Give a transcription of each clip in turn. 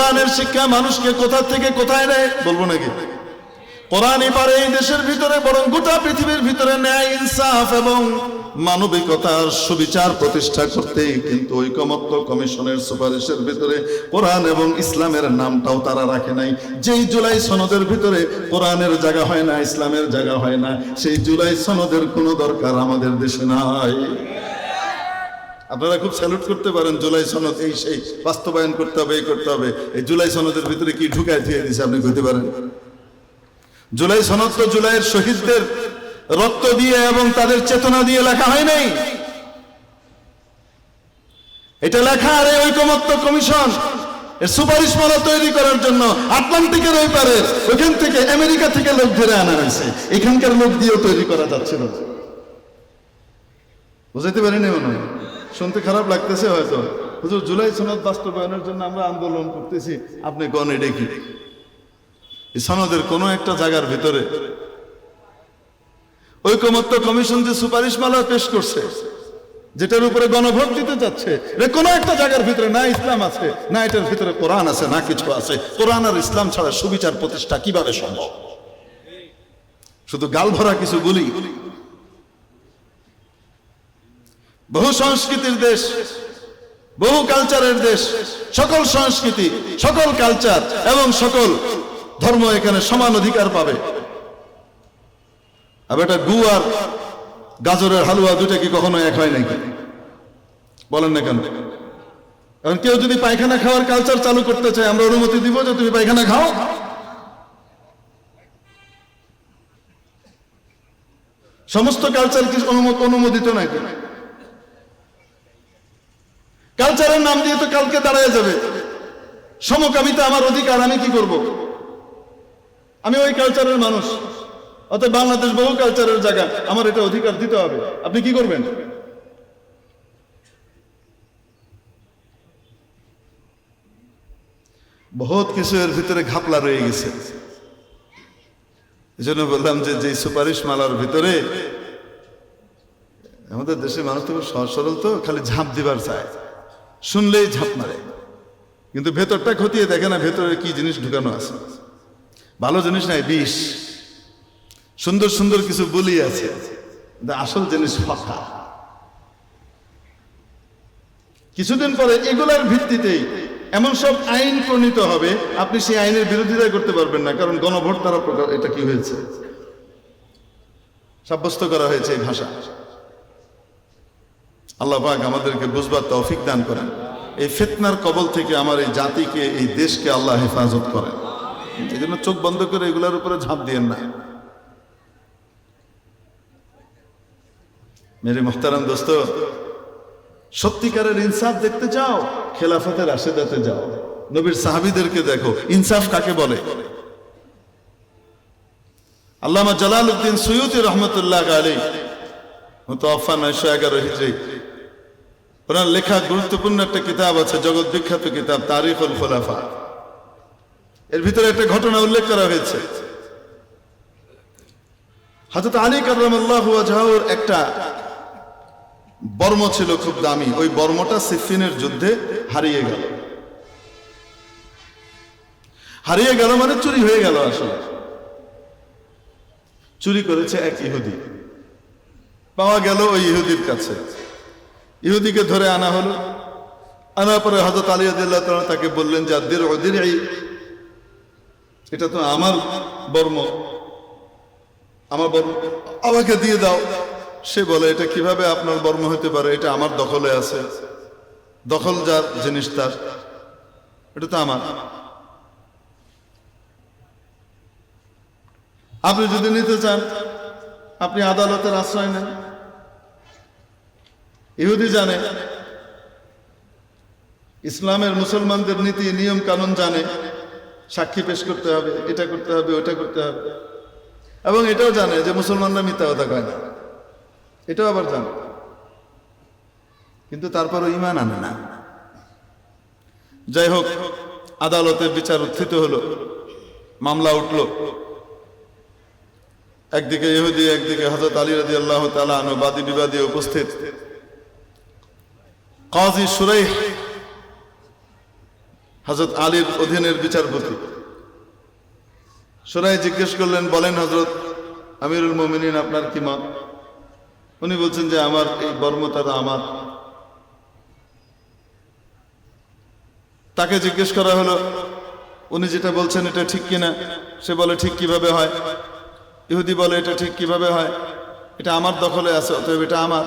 কোরআনের শিক্ষা মানুষকে কোথা থেকে কোথায় নেয়? বলব নাকি? কোরআন এবারে এই দেশের ভিতরে বরং গোটা পৃথিবীর ভিতরে ন্যায় ইনসাফ এবং মানবিকতার সুবিচার প্রতিষ্ঠা করতে কিন্তু ঐকমত্য কমিশনের সুপারিশের ভিতরে কোরআন এবং ইসলামের নামটাও তারা রাখে নাই। যেই জুলাই সনদের ভিতরে কোরআনের জায়গা হয় না ইসলামের জায়গা হয় না সেই জুলাই সনদের কোনো দরকার আমাদের দেশে নাই। আপনারা খুব স্যালুট করতে পারেন, জুলাই সনদ, এই সেই বাস্তবায়ন করতে হবে, এই করতে হবে। এই জুলাই সনদের ভিতরে কি ঢুকায় দিয়ে দিছে আপনি কইতে পারেন? জুলাই সনদ তো জুলাইয়ের শহীদদের রক্ত দিয়ে এবং তাদের চেতনা দিয়ে লেখা হয় নাই। এটা লেখা আর ঐকমত্য কমিশন এর সুপারিশমালা তৈরি করার জন্য আটলান্টিকের ওই পারে ওখান থেকে আমেরিকা থেকে লোক ধরে আনা হয়েছে। এখানকার লোক দিয়েও তৈরি করা যাচ্ছিল। বুঝাইতে পারিনি মনে হয়? শুনতে খারাপ লাগতেছে হয়তো। হুজুর, জুলাই সনদ বাস্তবায়নের জন্য আমরা আন্দোলন করতেছি। আপনি গণ এটা কি এই সনদের কোনো একটা জায়গার ভিতরে ঐকমত্য কমিশন যে সুপারিশ সুপারিশমালা পেশ করছে, যেটার উপরে গণভোট দিতে যাচ্ছে কোনো একটা জায়গার ভিতরে না ইসলাম আছে, না এটার ভিতরে কোরআন আছে, না কিছু আছে। কোরআন আর ইসলাম ছাড়া সুবিচার প্রতিষ্ঠা কীভাবে সম্ভব? শুধু গাল ভরা কিছু বলি। বহু সংস্কৃতির দেশ, বহু কালচারের দেশ, সকল সংস্কৃতি, সকল কালচার এবং সকল ধর্ম এখানে সমান অধিকার পাবে। আর এটা গু আর গাজরের হালুয়া দুটা কি কখনো এক হয় নাকি? বলেন না কেন? এখন কেউ যদি পায়খানা খাওয়ার কালচার চালু করতে চায়, আমরা অনুমতি দিব যে তুমি পায়খানা খাও। সমস্ত কালচার কি অনুমোদিত নাকি? কালচারের নাম দিয়ে তো কালকে দাঁড়ায় যাবে। সমকামিতা আমার অধিকার, আমি কি করব? আমি ওই কালচারের মানুষ। অতএব বাংলাদেশ বহু কালচারের জায়গা, আমার এটা অধিকার দিতে হবে। আপনি কি করবেন? বহুত কিছু এর ভিতরে ঘাপলা রয়ে গেছে। এই জন্য বললাম যে যে সুপারিশ মালার ভিতরে আমাদের দেশের মানুষ তো সহজ সরল তো, খালি ঝাঁপ দিবার চায়। শুনলেই ঝাঁপ মারে। কিন্তু ভেতরটা খতিয়ে দেখে না ভেতরে কি জিনিস ঢুকানো আছে। ভালো জিনিস নাই, বিষ। সুন্দর সুন্দর কিছু বলি আছে। আসল জিনিস ফাঁকা। কিছুদিন পরে এগুলার ভিত্তিতেই এমন সব আইন প্রণীত হবে, আপনি সেই আইনের বিরোধিতা করতে পারবেন না, কারণ গণভোট দ্বারা এটা কি হয়েছে? সাব্যস্ত করা হয়েছে এই ভাষা। আল্লাহ পাক আমাদেরকে বুঝবার তৌফিক দান করেন। এই ফিতনার কবল থেকে আমার এই জাতিকে, এই দেশকে আল্লাহ হেফাজত করেন। এই জন্য চোখ বন্ধ করে এগুলোর উপরে ঝাঁপ দিয়েন না। মেরে মোহতারাম দোস্ত, সত্যিকারের ইনসাফ দেখতে চাও, খেলাফতের রাশেদাতে যাও। নবীর সাহাবিদেরকে দেখো, ইনসাফ কাকে বলে? আল্লামা জালাল উদ্দিন সৈয়দ রহমতুল্লাহ আলী মুতাফা নয়শো এগারো হিজরি। ওনার লেখা গুরুত্বপূর্ণ একটা কিতাব আছে, জগৎ বিখ্যাত কিতাব, তারিখুল খোলাফা। এর ভিতরে একটা ঘটনা উল্লেখ করা হয়েছে। হাজরত আলী আল্লাহ একটা বর্ম ছিল খুব দামি। ওই বর্মটা সিফিনের যুদ্ধে হারিয়ে গেল। হারিয়ে গেল মানে চুরি হয়ে গেল আসলে। চুরি করেছে এক ইহুদি। পাওয়া গেল ওই ইহুদির কাছে। ইহুদিকে ধরে আনা হলো। আনার পরে হজরত আলী আদিল্লাহ তাকে বললেন, যে আদির ওদির এই এটা তো আমার বর্ম। আমার বর্ম, আমাকে দিয়ে দাও। সে বলে, এটা কীভাবে আপনার বর্ম হতে পারে? এটা আমার দখলে আছে। দখল যার, জিনিস তার। এটা তো আমার। আপনি যদি নিতে চান, আপনি আদালতের আশ্রয় নেন। ইহুদি জানে, ইসলামের মুসলমানদের নীতি, নিয়ম, কানুন জানে, সাক্ষী পেশ করতে হবে, এটা করতে হবে, ওটা করতে হবে। এবং এটাও জানে যে মুসলমানরা মিথ্যা কথা কয় না। এটাও আবার জানে। কিন্তু তারপরও ইমান আনে না। যাই হোক, আদালতে বিচার উত্থিত হলো, মামলা উঠল। একদিকে ইহুদি, একদিকে হজরত আলী রাজি আল্লাহ তালা বাদী বিবাদী উপস্থিত। কাজী সুরাই হজরত আলীর অধীনের বিচারপতি। সুরাই জিজ্ঞেস করলেন, বলেন হজরত আমিরুল মোমিনিন, আপনার কি মত উনি বলছেন যে, আমার এই বর্মতাটা আমার। তাকে জিজ্ঞেস করা হলো, উনি যেটা বলছেন এটা ঠিক কিনা? সে বলে, ঠিক কীভাবে হয়? ইহুদি বলে, এটা ঠিক কীভাবে হয়? এটা আমার দখলে আছে, অতএব এটা আমার।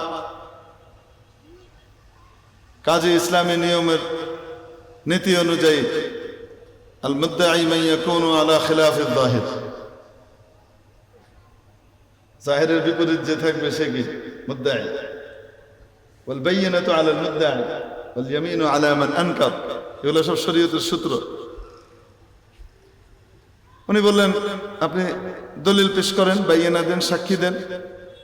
কাজে ইসলামী নিয়মের নীতি অনুযায়ী আল মুদাইমাইয়াকুনু আলা খিলাফিল জাহির জাহিরের বিপরীত যে থাকবে সে কি? মুদাই ওয়াল বাইয়িনাতু আলাল আল মুদাই ওয়াল ইয়ামিনু আলা মান আনকার। এগুলো সব শরীয়তের সূত্র। উনি বললেন, আপনি দলিল পেশ করেন বাইয়ানা দেন, সাক্ষী দেন।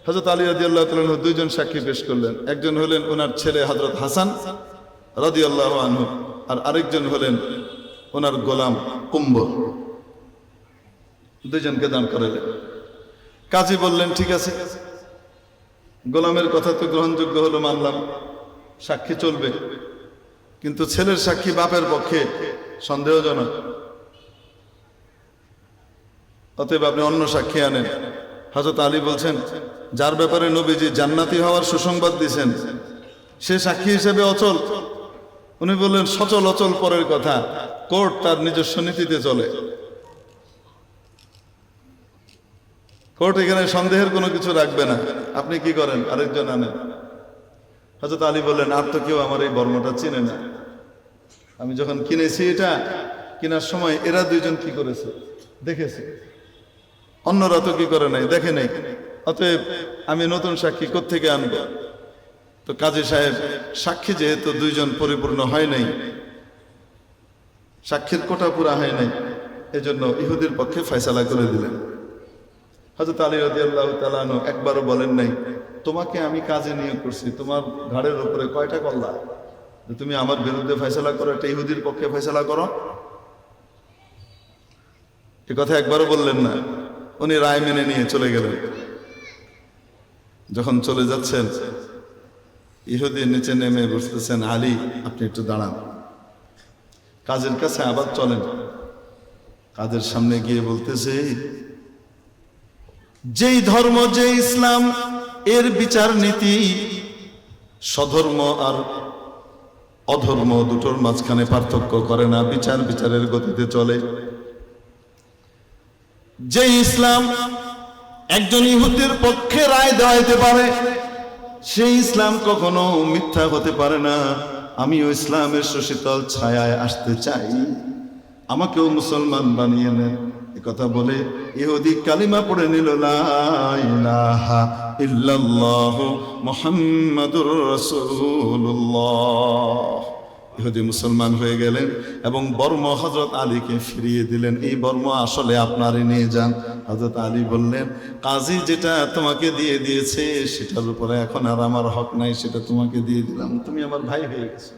হজরত আলী রাজি আল্লাহ তালন দুইজন সাক্ষী পেশ করলেন। একজন হলেন ওনার ছেলে হজরত হাসান রাজি আল্লাহ আনহু, আর আরেকজন হলেন ওনার গোলাম কুম্ভ দুইজনকে দান করালেন। কাজী বললেন, ঠিক আছে, গোলামের কথা তো গ্রহণযোগ্য হলো, মানলাম, সাক্ষী চলবে। কিন্তু ছেলের সাক্ষী বাপের পক্ষে সন্দেহজনক। অতএব আপনি অন্য সাক্ষী আনেন। হজরত আলী বলছেন, যার ব্যাপারে নবীজি জান্নাতি হওয়ার সুসংবাদ দিয়েছেন সে সাক্ষী হিসেবে অচল। উনি বললেন, সচল, অচল, পরের কথা। কোর্ট তার নিজস্ব নীতিতে চলে। কোর্ট এখানে সন্দেহের কোনো কিছু রাখবে না। আপনি কি করেন? আরেকজন আনেন। হজরত আলী বললেন, আর তো কেউ আমার এই বর্মটা চিনে না। আমি যখন কিনেছি এটা, কেনার সময় এরা দুইজন কি করেছে? দেখেছে। অন্যরা তো কি করে নাই? দেখে নাই। অতএব আমি নতুন সাক্ষী থেকে আনব? তো কাজী সাহেব, সাক্ষী যেহেতু দুইজন পরিপূর্ণ হয় নাই, সাক্ষীর কোটা পুরা হয় নাই, এজন্য ইহুদির পক্ষে ফয়সালা করে দিলেন। হজরত আলী রদি আল্লাহ তালানো একবারও বলেন নাই, তোমাকে আমি কাজে নিয়োগ করছি, তোমার ঘাড়ের উপরে কয়টা কল্লা? যে তুমি আমার বিরুদ্ধে ফয়সালা করো, একটা ইহুদির পক্ষে ফয়সালা করো? এ কথা একবারও বললেন না। উনি রায় মেনে নিয়ে চলে গেলেন। যখন চলে যাচ্ছেন ইহুদি নিচে নেমে বসতেছেন, আলী, আপনি একটু দাঁড়ান। কাজের কাছে আবার চলেন। কাজের সামনে গিয়ে বলতেছে, যেই ধর্ম যে ইসলাম, এর বিচার নীতি, স্বধর্ম আর অধর্ম দুটোর মাঝখানে পার্থক্য করে না, বিচার বিচারের গতিতে চলে। যে ইসলাম একজন ইহুদির পক্ষে রায় দেওয়াইতে পারে সেই ইসলাম কখনো মিথ্যা হতে পারে না। আমিও ইসলামের সুশীতল ছায়ায় আসতে চাই। আমাকেও মুসলমান বানিয়ে নেন। কথা বলে ইহুদি কালিমা পড়ে নিল ইল্লাল্লাহ মুহাম্মাদুর রাসূলুল্লাহ। ইহুদি মুসলমান হয়ে গেলেন এবং বর্ম হজরত আলীকে ফিরিয়ে দিলেন। এই বর্ম আসলে আপনারই নিয়ে যান হজরত আলী বললেন, কাজী, যেটা তোমাকে দিয়ে দিয়েছে সেটার উপরে এখন আর আমার হক নাই, সেটা তোমাকে দিয়ে দিলাম। তুমি আমার ভাই হয়ে গেছো।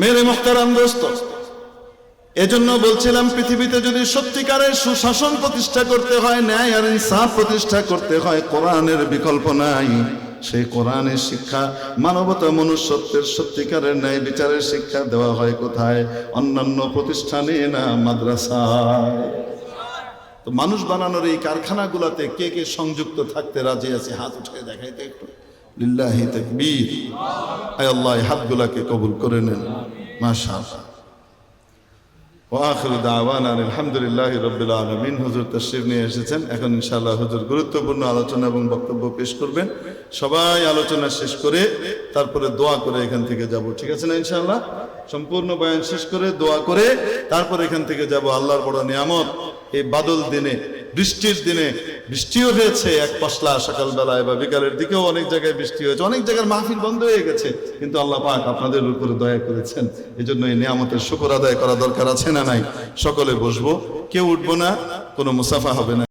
মেরে মোহতারাম দোস্ত, এজন্য বলছিলাম, পৃথিবীতে যদি সত্যিকারের সুশাসন প্রতিষ্ঠা করতে হয়, ন্যায় আর ইনসাফ প্রতিষ্ঠা করতে হয়, কোরআনের বিকল্প নাই। সেই কোরআনের শিক্ষা, মানবতা মনুষ্যত্বের সত্যিকারের ন্যায় বিচারের শিক্ষা দেওয়া হয় কোথায়? অন্যান্য প্রতিষ্ঠানে না মাদ্রাসায়? তো মানুষ বানানোর এই কারখানাগুলোতে কে কে সংযুক্ত থাকতে রাজি আছে? হাত উঠে দেখাইতে একটু। লিল্লাহি আল্লাহ কবুল করে নেন। মাশাআল্লাহ। ওয়াখির দাওয়ানা আলহামদুলিল্লাহ রবিল আলমিন। হুজুর তশরিফ নিয়ে এসেছেন। এখন ইনশাআল্লাহ হুজুর গুরুত্বপূর্ণ আলোচনা এবং বক্তব্য পেশ করবেন। সবাই আলোচনা শেষ করে তারপরে দোয়া করে এখান থেকে যাব। ঠিক আছে না ইনশাআল্লাহ? সম্পূর্ণ বয়ান শেষ করে দোয়া করে তারপর এখান থেকে যাব আল্লাহর বড় নিয়ামত। এই বাদল দিনে, বৃষ্টির দিনে বৃষ্টিও হয়েছে এক পশলা সকালবেলায় বা বিকালের দিকেও অনেক জায়গায় বৃষ্টি হয়েছে। অনেক জায়গার মাহফিল বন্ধ হয়ে গেছে, কিন্তু আল্লাহ পাক আপনাদের উপরে দয়া করেছেন। এই জন্য এই নিয়ামতের শুকর আদায় করা দরকার আছে না নাই? সকলে বসবো, কেউ উঠবো না, কোনো মুসাফা হবে না।